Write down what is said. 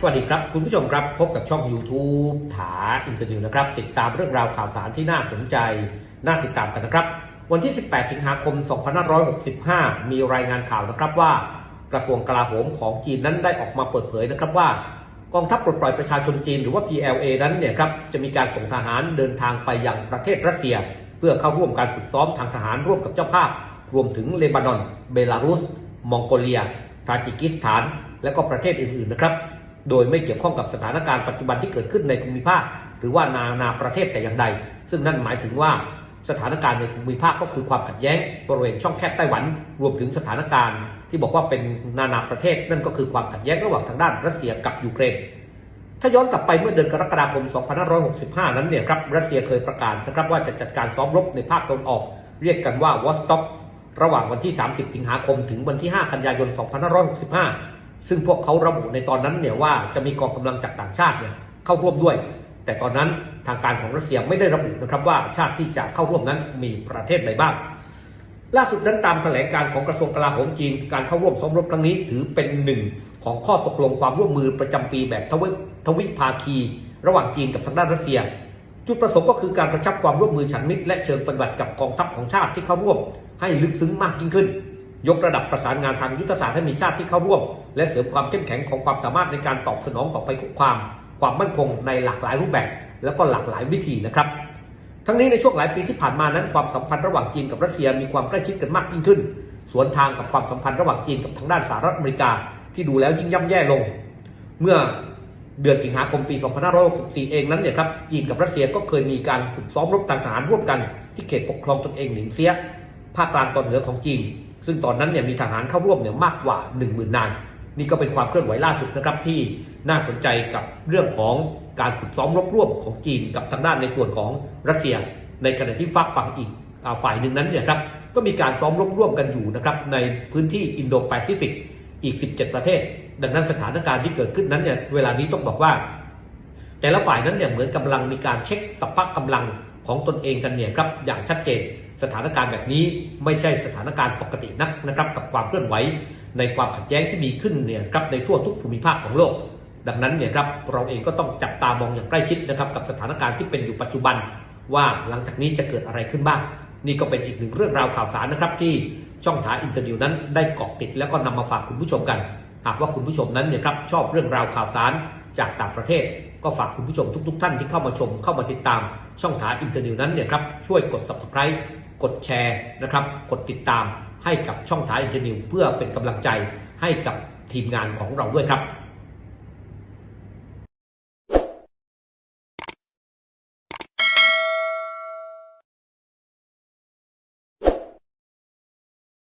สวัสดีครับ คุณผู้ชมครับ พบกับช่อง YouTube ถาอินเตอร์วิวนะครับ ติดตามเรื่องราวข่าวสารที่น่าสนใจ น่าติดตามกันนะครับ วันที่ 18 สิงหาคม 2565 มีรายงานข่าวนะครับว่ากระทรวงกลาโหมของจีนนั้นได้ออกมาเปิดเผยนะครับว่า กองทัพปลดปล่อยประชาชนจีนหรือว่า PLA นั้นเนี่ยครับจะมีการส่งทหารเดินทางไปยังประเทศรัสเซีย เพื่อเข้าร่วมการฝึกซ้อมทางทหารร่วมกับเจ้าภาพ รวมถึงเลบานอน เบลารุส มองโกเลีย ทาจิกิสถาน และก็ประเทศอื่นๆนะครับ โดยไม่เกี่ยวข้องกับสถานการณ์ปัจจุบันที่เกิดขึ้นในภูมิภาค หรือว่านานาประเทศแต่อย่างใด ซึ่งนั่นหมายถึงว่าสถานการณ์ในภูมิภาคก็คือความขัดแย้งบริเวณช่องแคบไต้หวัน รวมถึงสถานการณ์ ที่บอกว่าเป็นนานาประเทศ นั่นก็คือความขัดแย้งระหว่างทางด้านรัสเซียกับยูเครนถ้าย้อนกลับไปเมื่อเดือนกรกฎาคม 2565 นั้นเนี่ยครับรัสเซียเคยประกาศนะครับว่าจะจัดการซ้อมรบในภาคตะวันออก เรียกกันว่าวอสต็อก ระหว่างวันที่ 30 สิงหาคมถึงวันที่ 5 กันยายน 2565 ซึ่งพวกเขาระบุในตอนนั้นเนี่ยว่าจะมีกองกำลังจากต่างชาติเนี่ยเข้าร่วมด้วย แต่ตอนนั้นทางการของรัสเซียไม่ได้ระบุนะครับว่าชาติที่จะเข้าร่วมนั้นมีประเทศใดบ้าง ล่าสุดนั้นตามแถลงการของกระทรวงกลาโหมจีน การเข้าร่วมซ้อมรบครั้งนี้ถือเป็นหนึ่งของข้อตกลงความร่วมมือประจำปีแบบทวิทวิภาคี ระหว่างจีนกับทางด้านรัสเซีย จุดประสงค์ก็คือการกระชับความร่วมมือฉันมิตรและเชิงปฏิบัติกับกองทัพของชาติที่เข้าร่วมให้ลึกซึ้งมากยิ่งขึ้น ยกระดับประสานงานทางยุทธศาสตร์ให้มีชาติที่เข้าร่วม และเสริมความเข้มแข็งของความสามารถในการตอบสนองต่อไปคุกคาม ความมั่นคงในหลากหลายรูปแบบ และก็หลากหลายวิธีนะครับ ทั้งนี้ในช่วงหลายปีที่ผ่านมานั้นความสัมพันธ์ระหว่างจีนกับรัสเซียมีความใกล้ชิดกันมากยิ่งขึ้น สวนทางกับความสัมพันธ์ระหว่างจีนกับทางด้านสหรัฐอเมริกา ที่ดูแล้วยิ่งย่ำแย่ลง เมื่อเดือนสิงหาคมปี 2564 เองนั้นเนี่ยครับจีนกับรัสเซียก็เคยมีการฝึกซ้อมรบทางทหารร่วมกัน ที่เขตปกครองตนเองหนิงเซียภาคกลางตอนเหนือของจีน ซึ่งตอนนั้นเนี่ยมีทหารเข้าร่วมเนี่ยมากกว่า 10,000 นาย นี่ก็เป็นความเคลื่อนไหวล่าสุดนะครับที่น่าสนใจกับเรื่องของการฝึกซ้อมรบร่วมของจีนกับทางด้านในส่วนของรัสเซีย ในขณะที่ฝักฝั่งอีกฝ่ายหนึ่งนั้นเนี่ยครับก็มีการซ้อมรบร่วมกันอยู่นะครับในพื้นที่อินโดแปซิฟิกอีก 17 ประเทศ ดังนั้นสถานการณ์ที่เกิดขึ้นนั้นเนี่ยเวลานี้ต้องบอกว่า แต่ละฝ่ายนั้นเนี่ยเหมือนกำลังมีการเช็คสภาพกำลัง ของตนเองกันเนี่ยครับอย่างชัดเจนสถานการณ์แบบนี้ไม่ใช่สถานการณ์ปกตินักนะครับกับความเคลื่อนไหวในความขัดแย้งที่มีขึ้นเนี่ยครับในทั่วทุกภูมิภาคของโลก ดังนั้นเนี่ยครับเราเองก็ต้องจับตามองอย่างใกล้ชิดนะครับกับสถานการณ์ที่เป็นอยู่ปัจจุบัน ว่าหลังจากนี้จะเกิดอะไรขึ้นบ้าง นี่ก็เป็นอีกหนึ่งเรื่องราวข่าวสารนะครับที่ช่องถาอินเตอร์วิวนั้นได้เกาะติดแล้วก็นำมาฝากคุณผู้ชมกัน หากว่าคุณผู้ชมนั้นเนี่ยครับชอบเรื่องราวข่าวสาร จากต่างประเทศ ก็ฝากคุณผู้ชมทุก ๆ ท่านที่เข้ามาชมเข้ามาติดตามช่องทาอินเตอร์นิวนั้นเนี่ยครับช่วยกด subscribe กดแชร์นะครับ กดติดตามให้กับช่องทาอินเตอร์นิวเพื่อเป็นกำลังใจให้กับทีมงานของเราด้วยครับ